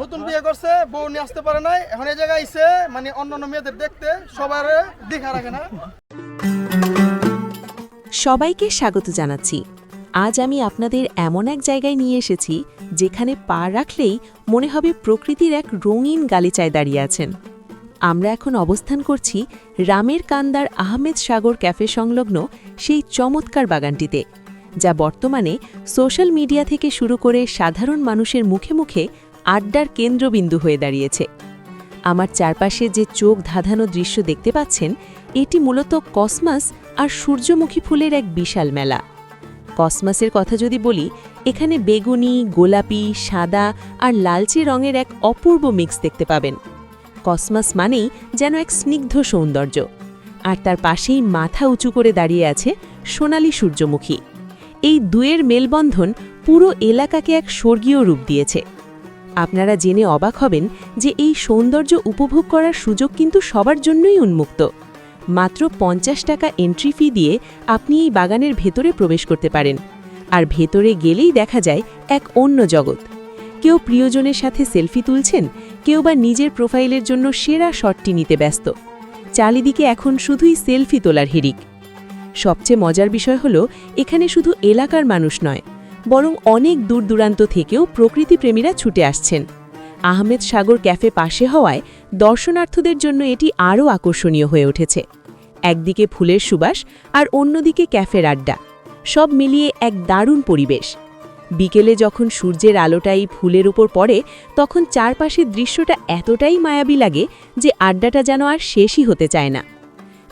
নতুন বিয়ে করছে, বউ নিয়ে আসতে পারে নাই। এখন এই জায়গায় আইছে মানে অন্যান্য মেয়েদের দেখতে, সবার দেখা রাখে না। সবাইকে স্বাগত জানাচ্ছি। আজ আমি আপনাদের এমন এক জায়গায় নিয়ে এসেছি, যেখানে পা রাখলেই মনে হবে প্রকৃতির এক রঙিন গালিচায় দাঁড়িয়ে আছেন। আমরা এখন অবস্থান করছি রামের কান্দার আহমেদ সাগর ক্যাফে সংলগ্ন সেই চমৎকার বাগানটিতে, যা বর্তমানে সোশ্যাল মিডিয়া থেকে শুরু করে সাধারণ মানুষের মুখে মুখে আড্ডার কেন্দ্রবিন্দু হয়ে দাঁড়িয়েছে। আমার চারপাশে যে চোখ ধাঁধানো দৃশ্য দেখতে পাচ্ছেন, এটি মূলত কসমাস আর সূর্যমুখী ফুলের এক বিশাল মেলা। কসমাসের কথা যদি বলি, এখানে বেগুনি, গোলাপি, সাদা আর লালচে রঙের এক অপূর্ব মিক্স দেখতে পাবেন। কসমাস মানেই যেন এক স্নিগ্ধ সৌন্দর্য। আর তার পাশেই মাথা উঁচু করে দাঁড়িয়ে আছে সোনালি সূর্যমুখী। এই দুয়ের মেলবন্ধন পুরো এলাকাকে এক স্বর্গীয় রূপ দিয়েছে। আপনারা জেনে অবাক হবেন যে এই সৌন্দর্য উপভোগ করার সুযোগ কিন্তু সবার জন্যই উন্মুক্ত। মাত্র পঞ্চাশ টাকা এন্ট্রি ফি দিয়ে আপনি এই বাগানের ভেতরে প্রবেশ করতে পারেন। আর ভেতরে গেলেই দেখা যায় এক অন্য জগৎ। কেউ প্রিয়জনের সাথে সেলফি তুলছেন, কেউ বা নিজের প্রোফাইলের জন্য সেরা শটটি নিতে ব্যস্ত। চারিদিকে এখন শুধুই সেলফি তোলার হিরিক সবচেয়ে মজার বিষয় হল, এখানে শুধু এলাকার মানুষ নয় বরং অনেক দূর দূরান্ত থেকেও প্রকৃতিপ্রেমীরা ছুটে আসছেন। আহমেদ সাগর ক্যাফে পাশে হওয়ায় দর্শনার্থীদের জন্য এটি আরও আকর্ষণীয় হয়ে উঠেছে। একদিকে ফুলের সুবাস আর অন্যদিকে ক্যাফের আড্ডা। সব মিলিয়ে এক দারুণ পরিবেশ। বিকেলে যখন সূর্যের আলোটা এই ফুলের উপর পড়ে, তখন চারপাশের দৃশ্যটা এতটাই মায়াবী লাগে যে আড্ডাটা যেন আর শেষই হতে চায় না।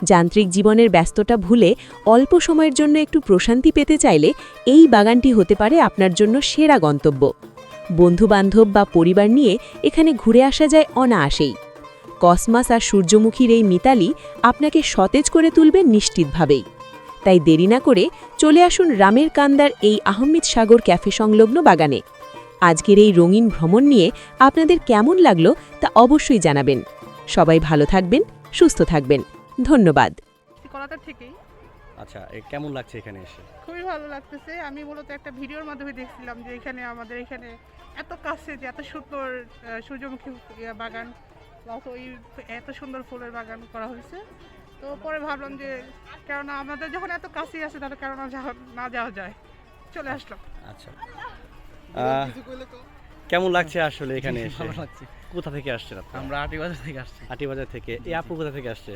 যান্ত্রিক জীবনের ব্যস্ততা ভুলে অল্প সময়ের জন্য একটু প্রশান্তি পেতে চাইলে এই বাগানটি হতে পারে আপনার জন্য সেরা গন্তব্য। বন্ধুবান্ধব বা পরিবার নিয়ে এখানে ঘুরে আসা যায় অনায়াসেই। কসমাস আর সূর্যমুখীর এই মিতালি আপনাকে সতেজ করে তুলবে নিশ্চিতভাবেই। তাই দেরি না করে চলে আসুন রামের কান্দার এই আহমেদ সাগর ক্যাফে সংলগ্ন বাগানে। আজকের এই রঙিন ভ্রমণ নিয়ে আপনাদের কেমন লাগল তা অবশ্যই জানাবেন। সবাই ভালো থাকবেন, সুস্থ থাকবেন। ধন্যবাদ। কলাতার থেকেই। আচ্ছা এ কেমন লাগছে এখানে এসে? খুবই ভালো লাগতেছে। আমি মূলত একটা ভিডিওর মাধ্যমে দেখছিলাম যে এখানে আমাদের এখানে এত কাছে যে এত সুন্দর সূর্যমুখী বাগান প্লাস ওই এত সুন্দর ফুলের বাগান করা হয়েছে। তো পরে ভাবলাম যে কেননা আমাদের যখন এত কাছেই আছে তাহলে কেননা যাওয়া- না যাওয়া যায়। চলে আসলাম। আচ্ছা। কেমন লাগছে আসলে এখানে এসে? ভালো লাগছে। কোথা থেকে আসছেন আপনি? আমরা আটি বাজার থেকে আসছি। আটিবাজার থেকে। এই আপু কোথা থেকে আসছে?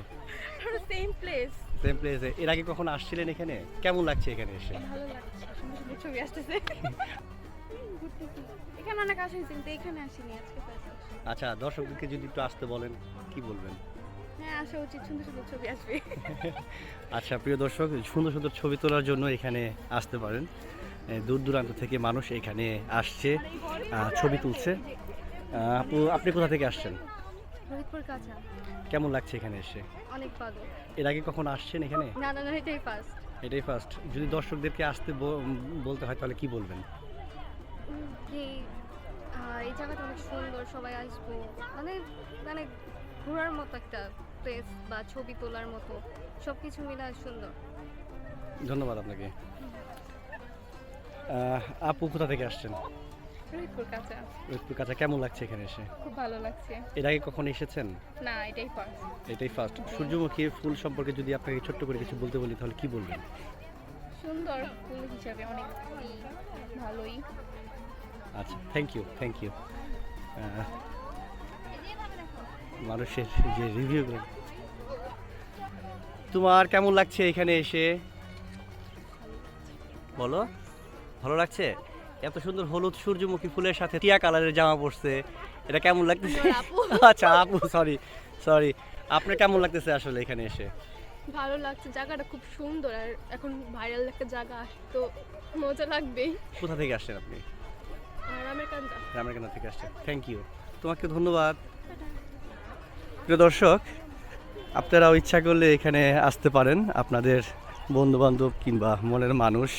সেম প্লেস সেম প্লেসে এর আগে কখন আসছিলেন এখানে? কেমন লাগছে এখানে এসে? ভালো লাগছে সুন্দর সুন্দর ছবি আসতেছে। এখানে অনেক আসেনি কিন্তু এখানে আসিনি আজকে আচ্ছা দর্শকদেরকে যদি একটু আসতে বলেন কি বলবেন? হ্যাঁ আসা উচিত সুন্দর সুন্দর ছবি আসবে। আচ্ছা প্রিয় দর্শক সুন্দর সুন্দর ছবি তোলার জন্য এখানে আসতে পারেন। দূর দূরান্ত থেকে মানুষ এখানে আসছে ছবি তুলছে। আপু আপনি কোথা থেকে আসছেন? কেমন লাগছে এখানে এসে? অনেক ভালো। এর আগে কখন আসছেন এখানে? না না না এটাই ফার্স্ট এটাই ফার্স্ট যদি দর্শকদেরকে আসতে বলতে হয় তাহলে কি বলবেন? এই জায়গাটা অনেক সুন্দর সবাই আসব। মানে মানে ঘোরার মতো একটা প্লেস বা ছবি তোলার মতো সব কিছু মিলে সুন্দর। ধন্যবাদ আপনাকে। আপু কোথা থেকে আসছেন? ফরিদপুর কাঁচা কেমন লাগছে এখানে এসে? খুব ভালো লাগছে। এর আগে কখন এসেছেন? না এটাই ফার্স্ট এটাই ফার্স্ট সূর্যমুখী ফুল সম্পর্কে যদি আপনাকে ছোট্ট করে কিছু বলতে বলি তাহলে কি বলবেন? সুন্দর ফুল হিসাবে অনেক ভালোই। আচ্ছা থ্যাংক ইউ থ্যাংক ইউ মানুষের যে রিভিউগুলো তোমার কেমন লাগছে এখানে এসে? বলো। ভালো লাগছে? এত সুন্দর হলুদ সূর্যমুখী ফুলের সাথে টিয়া কালারের জামা পরছে। এটা কেমন লাগতেছে? আচ্ছা আপু সরি সরি আপনার কেমন লাগতেছে আসলে এখানে এসে? ভালো লাগছে জায়গাটা খুব সুন্দর আর এখন ভাইরাল একটা জায়গা তো মজা লাগবেই। কোথা থেকে আসছেন আপনি? রামেরকান্দা থেকে আসছেন। থ্যাংক ইউ তোমাকে ধন্যবাদ। প্রিয় দর্শক আপনারাও ইচ্ছা করলে এখানে আসতে পারেন। আপনাদের বন্ধু বান্ধব কিংবা মনের মানুষ।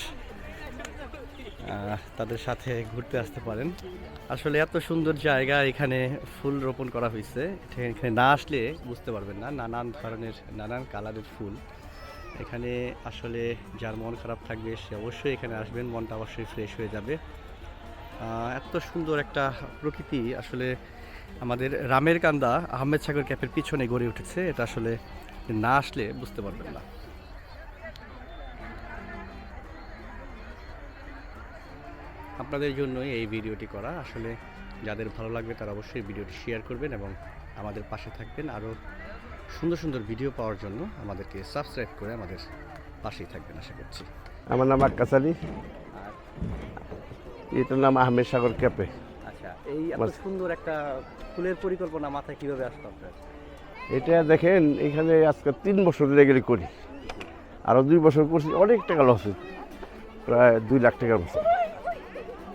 তাদের সাথে ঘুরতে আসতে পারেন। আসলে এত সুন্দর জায়গা এখানে ফুল রোপণ করা হয়েছে। এখানে না আসলে বুঝতে পারবেন না, নানান ধরনের, নানান কালারের ফুল। এখানে আসলে যার মন খারাপ থাকবে সে অবশ্যই এখানে আসবেন, মনটা অবশ্যই ফ্রেশ হয়ে যাবে। এত সুন্দর একটা প্রকৃতি আসলে আমাদের রামের কান্দা আহমেদ সাগর ক্যাপের পিছনে গড়ে উঠেছে। এটা আসলে না আসলে বুঝতে পারবেন না। আপনাদের জন্যই এই ভিডিওটি করা। আসলে যাদের ভালো লাগবে তারা অবশ্যই ভিডিওটি শেয়ার করবেন এবং আমাদের পাশে থাকবেন। আরও সুন্দর সুন্দর ভিডিও পাওয়ার জন্য আমাদেরকে সাবস্ক্রাইব করে আমাদের পাশেই থাকবেন আশা করছি। আমার নাম আক্কাস আলী। এটার নাম আহমেদ সাগর ক্যাপে আচ্ছা এই এত সুন্দর একটা ফুলের পরিকল্পনা মাথায় কীভাবে আসলো আপনার? এটা দেখেন এখানে আজকে তিন বছর লেগে করি। আরও দুই বছর করছি অনেক টাকা লস হয়েছে। প্রায় দুই লাখ টাকার মতো।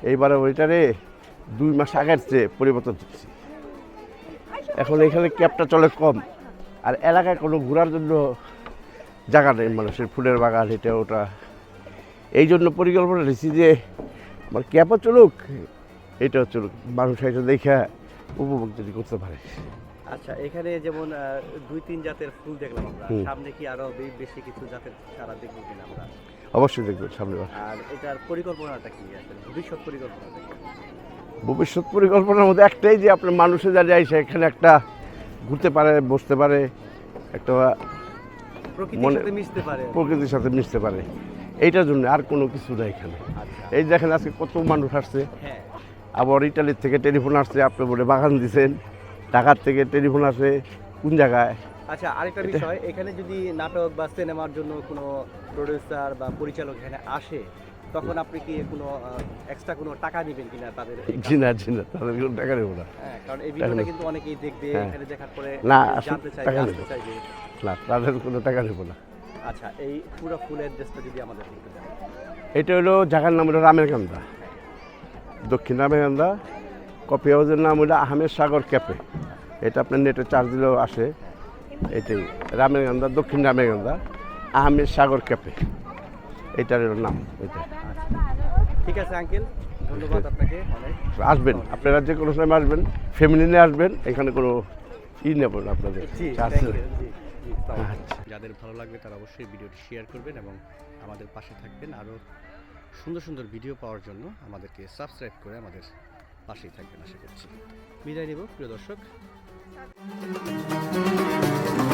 এইবারে ওইটারে দুই মাস আগের চেয়ে পরিবর্তন হচ্ছে। এখন এখানে ক্যাবটা চলে কম। আর এলাকায় কোনো ঘোরার জন্য জায়গা নেই মানুষের ফুলের বাগান এটা ওটা এই জন্য পরিকল্পনা নিয়েছি যে আমার ক্যাবও চলুক এটাও চলুক। মানুষ এটা দেখে উপভোগ যদি করতে পারে। আচ্ছা এখানে যেমন দুই তিন জাতের ফুল দেখলাম আমরা। সামনে কি আরও বেশি কিছু জাতের চারা দেখব কিনা আমরা? অবশ্যই দেখবেন সামনে বার। আর এটার পরিকল্পনাটা কি আসলে ভবিষ্যৎ পরিকল্পনাটা ভবিষ্যৎ পরিকল্পনার মধ্যে একটাই যে আপনার মানুষে যা যায় সেখানে একটা ঘুরতে পারে বসতে পারে একটা প্রকৃতির মনে- সাথে মিশতে পারে। প্রকৃতির সাথে মিশতে পারে। এইটার জন্য আর কোনো কিছু নেই এখানে। আচ্ছা। এই দেখেন আজকে কত মানুষ আসছে। হ্যাঁ। আবার ইটালির থেকে টেলিফোন আসছে আপনি বলে বাগান দিছেন। ঢাকার থেকে টেলিফোন আসে কোন জায়গায়? আচ্ছা আরেকটা বিষয় এখানে যদি নাটক বা সিনেমার জন্য কোনো প্রডিউসার বা পরিচালক এখানে আসে তখন আপনি কি কোনো এক্সট্রা কোনো টাকা দিবেন কিনা তাদের? জি না জি না তাদের কোনো টাকা নেব না। হ্যাঁ কারণ এই ভিডিওটা কিন্তু অনেকেই দেখবে হ্যাঁ। এখানে দেখার পরে না, জানতে চাইবে টাকা আসতে চাইবে। না তাদের কোনো টাকা নেব না। আচ্ছা এই পুরো ফুলের ড্রেসটা যদি আমাদের একটু দেন। এটা হলো জায়গার নাম হলো রামের কান্দা। দক্ষিণ রামের কান্দা কফি হাউসের নাম হলো আহমেদ সাগর ক্যাফে। এটা আপনার নেটে চার্জ দিলেও আসে। এটাই রামের কান্দা দক্ষিণ রামের কান্দা আহমেদ সাগর ক্যাফে। এটার নাম এটা। ঠিক আছে আঙ্কেল। ধন্যবাদ আপনাকে। আসবেন আপনারা যে কোনো সময় আসবেন ফ্যামিলি নিয়ে আসবেন এখানে কোনো ই নেব না আপনাদের। আলাইকুম। আচ্ছা। যাদের ভালো লাগবে তারা অবশ্যই ভিডিওটি শেয়ার করবেন এবং আমাদের পাশে থাকবেন। আরও সুন্দর সুন্দর ভিডিও পাওয়ার জন্য আমাদেরকে সাবস্ক্রাইব করে আমাদের পাশেই থাকবেন আশা করছি। বিদায় নেব প্রিয় দর্শক। thank you